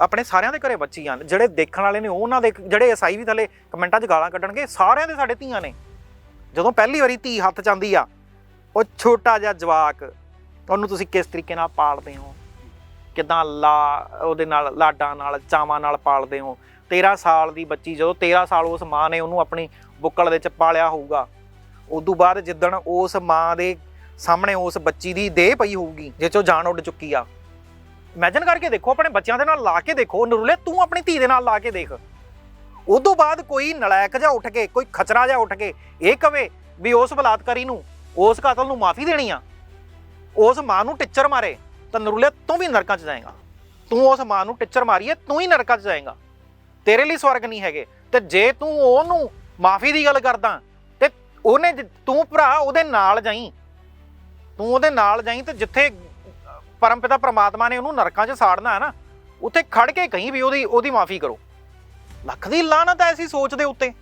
ਆਪਣੇ ਸਾਰਿਆਂ ਦੇ ਘਰੇ ਬੱਚੀਆਂ ਨੇ ਜਿਹੜੇ ਦੇਖਣ ਵਾਲੇ ਨੇ ਉਹਨਾਂ ਦੇ ਜਿਹੜੇ ਐਸਆਈ ਵੀ ਥੱਲੇ ਕਮੈਂਟਾਂ 'ਚ ਗਾਲਾਂ ਕੱਢਣਗੇ, ਸਾਰਿਆਂ ਦੇ ਸਾਡੇ ਧੀਆਂ ਨੇ। ਜਦੋਂ ਪਹਿਲੀ ਵਾਰੀ ਧੀ ਹੱਥ 'ਚ ਆਉਂਦੀ ਆ, ਉਹ ਛੋਟਾ ਜਿਹਾ ਜਵਾਕ, ਉਹਨੂੰ ਤੁਸੀਂ ਕਿਸ ਤਰੀਕੇ ਨਾਲ ਪਾਲਦੇ ਹੋ? ਕਿਦਾਂ ਲਾ, ਉਹਦੇ ਨਾਲ, ਲਾਡਾਂ ਨਾਲ, ਚਾਵਾਂ ਨਾਲ ਪਾਲਦੇ ਹੋ? 13 ਸਾਲ ਦੀ ਬੱਚੀ, ਜਦੋਂ 13 ਸਾਲ ਉਸ ਮਾਂ ਨੇ ਉਹਨੂੰ ਆਪਣੀ ਬੁੱਕਲ ਦੇ ਵਿੱਚ ਪਾਲਿਆ ਹੋਊਗਾ, ਉਦੋਂ ਬਾਅਦ ਜਿੱਦਣ ਉਸ ਮਾਂ ਦੇ ਸਾਹਮਣੇ ਉਸ ਬੱਚੀ ਦੀ ਦੇਹ ਪਈ ਹੋਊਗੀ ਜਿਸ ਚੋਂ ਜਾਨ ਉੱਡ ਚੁੱਕੀ ਆ। ਇਮੇਜਿਨ ਕਰਕੇ ਦੇਖੋ, ਆਪਣੇ ਬੱਚਿਆਂ ਦੇ ਨਾਲ ਲਾ ਕੇ ਦੇਖੋ, ਨਰੂਲੇ ਤੂੰ ਆਪਣੀ ਧੀ ਦੇ ਨਾਲ ਲਾ ਕੇ ਦੇਖ। ਉਦੋਂ ਬਾਅਦ ਕੋਈ ਨਲਾਇਕ ਜਿਹਾ ਉੱਠ ਕੇ, ਕੋਈ ਖਚਰਾ ਜਿਹਾ ਉੱਠ ਕੇ, ਇਹ ਕਵੇ ਵੀ ਉਸ ਬਲਾਤਕਾਰੀ ਨੂੰ, ਉਸ ਕਾਤਲ ਨੂੰ ਮਾਫੀ ਦੇਣੀ ਆ। ਉਸ ਮਾਂ ਨੂੰ ਟਿੱਚਰ ਮਾਰੇ, ਤਾਂ ਨਰੂਲੇ ਤੂੰ ਵੀ ਨਰਕਾਂ 'ਚ ਜਾਏਗਾ। ਤੂੰ ਉਸ ਮਾਂ ਨੂੰ ਟਿੱਚਰ ਮਾਰੀਏ, ਤੂੰ ਹੀ ਨਰਕਾਂ 'ਚ ਜਾਏਗਾ। ਤੇਰੇ ਲਈ ਸਵਰਗ ਨਹੀਂ ਹੈਗੇ। ਤੇ ਜੇ ਤੂੰ ਉਹਨੂੰ ਮਾਫੀ ਦੀ ਗੱਲ ਕਰਦਾ, ਤੇ ਉਹਨੇ ਤੂੰ ਭਰਾ ਉਹਦੇ ਨਾਲ ਜਾਈ। ਤੂੰ ਉਹਦੇ ਨਾਲ ਜਾਈ ਤੇ ਜਿੱਥੇ ਪਰਮ ਪਿਤਾ ਪ੍ਰਮਾਤਮਾ ਨੇ ਉਹਨੂੰ ਨਰਕਾਂ 'ਚ ਸਾੜਨਾ ਹੈ ਨਾ, ਉੱਥੇ ਖੜ ਕੇ ਕਹੀਂ ਵੀ ਉਹਦੀ ਉਹਦੀ ਮਾਫੀ ਕਰੋ। ਲੱਖ ਦੀ ਲਾਹਨਤ ਐ ਐਸੀ ਸੋਚ ਦੇ ਉੱਤੇ।